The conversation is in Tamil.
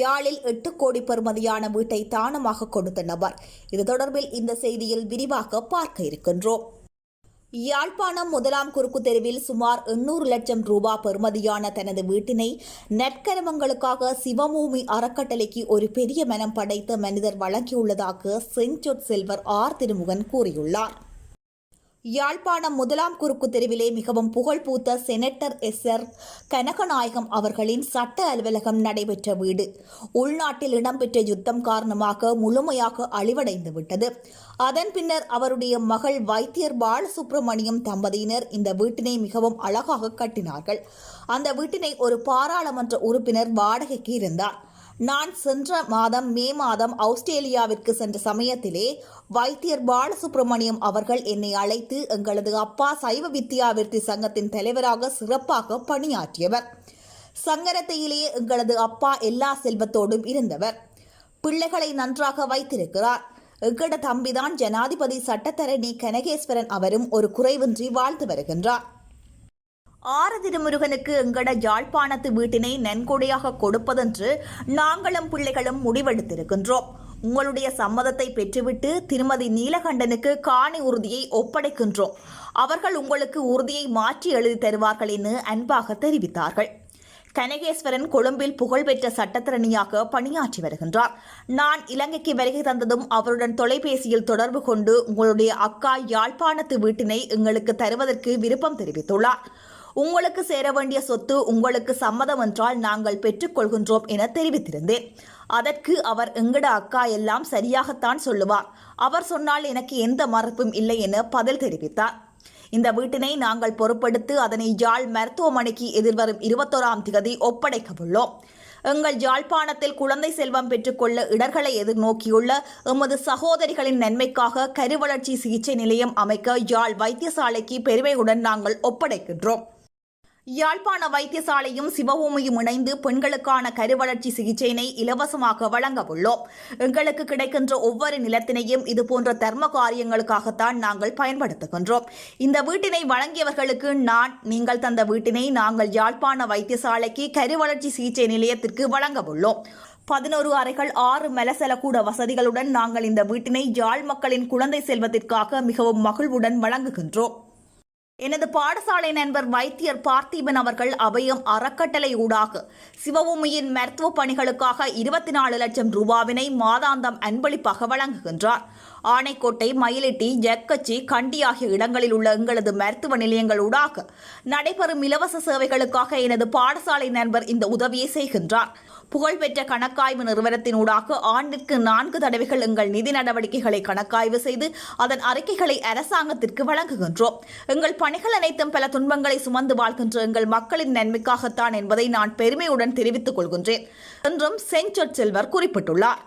யாழில் எட்டு கோடி பெறுமதியான வீட்டை தானமாக கொடுத்த நபர். இது தொடர்பில் இந்த செய்தியில் விரிவாக பார்க்க இருக்கின்றோம். யாழ்ப்பாணம் முதலாம் குறுக்கு தெருவில் சுமார் எண்ணூறு லட்சம் ரூபாய் பெறுமதியான தனது வீட்டினை நற்கரமங்களுக்காக சிவபூமி அறக்கட்டளைக்கு ஒரு பெரிய மனம் படைத்த மனிதர் வழங்கியுள்ளதாக செஞ்சொட் செல்வர் ஆர் திருமுகன் கூறியுள்ளார். யாழ்ப்பாணம் முதலாம் குறுக்கு தெருவிலே மிகவும் புகழ்பூத்த செனட்டர் எஸ் ஆர் கனகநாயகம் அவர்களின் சட்ட அலுவலகம் நடைபெற்ற வீடு. உள்நாட்டில் இடம்பெற்ற யுத்தம் காரணமாக முழுமையாக அழிவடைந்து விட்டது. அதன் பின்னர் அவருடைய மகள் வைத்தியர் பாலசுப்ரமணியம் தம்பதியினர் இந்த வீட்டினை மிகவும் அழகாக கட்டினார்கள். அந்த வீட்டினை ஒரு பாராளுமன்ற உறுப்பினர் வாடகைக்கு இருந்தார். நான் சென்ற மாதம் மே மாதம் ஆஸ்திரேலியாவிற்கு சென்ற சமயத்திலே வைத்தியர் பாலசுப்ரமணியம் அவர்கள் என்னை அழைத்து எங்களது அப்பா சைவ வித்யாவிருத்தி சங்கத்தின் தலைவராக சிறப்பாக பணியாற்றியவர். சங்கரத்தையிலேயே எங்களது அப்பா எல்லா செல்வத்தோடும் இருந்தவர். பிள்ளைகளை நன்றாக வைத்திருக்கிறார். எங்கட தம்பிதான் ஜனாதிபதி சட்டத்தரணி கனகேஸ்வரன் அவரும் ஒரு குறைவின்றி வாழ்ந்து வருகின்றார். ஆறு திருமுருகனுக்கு எங்கட யாழ்ப்பாணத்து வீட்டினை நன்கொடையாக கொடுப்பதென்று நாங்களும் பிள்ளைகளும் முடிவெடுத்திருக்கின்றோம். உங்களுடைய சம்மதத்தை பெற்றுவிட்டு திருமதி நீலகண்டனுக்கு காணி உறுதியை ஒப்படைக்கின்றோம். அவர்கள் உங்களுக்கு உறுதியை மாற்றி எழுதி தருவார்கள் என அன்பாக தெரிவித்தார்கள். கனகேஸ்வரன் கொழும்பில் புகழ்பெற்ற சட்டத்திறனியாக பணியாற்றி வருகின்றார். நான் இலங்கைக்கு வருகை தந்ததும் அவருடன் தொலைபேசியில் தொடர்பு கொண்டு உங்களுடைய அக்கா யாழ்ப்பாணத்து வீட்டினை எங்களுக்கு தருவதற்கு விருப்பம் தெரிவித்துள்ளார். உங்களுக்கு சேர வேண்டிய சொத்து உங்களுக்கு சம்மதம் என்றால் நாங்கள் பெற்றுக்கொள்கின்றோம் என தெரிவித்திருந்தேன். அதற்கு அவர் எங்கட அக்கா எல்லாம் சரியாகத்தான் சொல்லுவார். அவர் சொன்னால் எனக்கு எந்த மறுப்பும் இல்லை என பதில் தெரிவித்தார். இந்த வீட்டினை நாங்கள் பொறுப்படுத்து அதனை யாழ் மருத்துவமனைக்கு எதிர்வரும் இருபத்தோராம் திகதி ஒப்படைக்கவுள்ளோம் எங்கள் யாழ்ப்பாணத்தில் குழந்தை செல்வம் பெற்றுக்கொள்ள இடர்களை எதிர்நோக்கியுள்ள எமது சகோதரிகளின் நன்மைக்காக கருவளர்ச்சி சிகிச்சை நிலையம் அமைக்க யாழ் வைத்தியசாலைக்கு பெருமையுடன் நாங்கள் ஒப்படைக்கின்றோம். யாழ்ப்பாண வைத்தியசாலையும் சிவபூமியும் இணைந்து பெண்களுக்கான கருவளர்ச்சி சிகிச்சையினை இலவசமாக வழங்க உள்ளோம் எங்களுக்கு கிடைக்கின்ற ஒவ்வொரு நிலத்தினையும் இதுபோன்ற தர்ம காரியங்களுக்காகத்தான் நாங்கள் பயன்படுத்துகின்றோம். இந்த வீட்டினை வழங்கியவர்களுக்கு நான் நீங்கள் தந்த வீட்டினை நாங்கள் யாழ்ப்பாண வைத்தியசாலைக்கு கருவளர்ச்சி சிகிச்சை நிலையத்திற்கு வழங்க உள்ளோம் பதினோரு அறைகள் ஆறு மெலசலக்கூட வசதிகளுடன் நாங்கள் இந்த வீட்டினை யாழ் மக்களின் குழந்தை செல்வத்திற்காக மிகவும் மகிழ்வுடன் வழங்குகின்றோம். எனது பாடசாலை நண்பர் வைத்தியர் பார்த்திபன் அவர்கள் அபயம் அறக்கட்டளை ஊடாக சிவபூமியின் மருத்துவ பணிகளுக்காக இருபத்தி நாலு லட்சம் ரூபாவினை மாதாந்தம் அன்பளிப்பாக வழங்குகின்றார். ஆனைக்கோட்டை மயிலிட்டி ஜக்கச்சி கண்டி ஆகிய இடங்களில் உள்ள எங்களது மருத்துவ நிலையங்கள் ஊடாக நடைபெறும் இலவச சேவைகளுக்காக எனது பாடசாலை நண்பர் இந்த உதவியை செய்கின்றார். புகழ்பெற்ற கணக்காய்வு நிறுவனத்தின் ஊடாக ஆண்டிற்கு நான்கு தடவைகள் எங்கள் நிதி நடவடிக்கைகளை கணக்காய்வு செய்து அதன் அறிக்கைகளை அரசாங்கத்திற்கு வழங்குகின்றோம். எங்கள் பணிகள் அனைத்தும் பல துன்பங்களை சுமந்து வாழ்கின்ற எங்கள் மக்களின் நன்மைக்காகத்தான் என்பதை நான் பெருமையுடன் தெரிவித்துக் கொள்கின்றேன் என்றும் செஞ்சொற் செல்வர் குறிப்பிட்டுள்ளார்.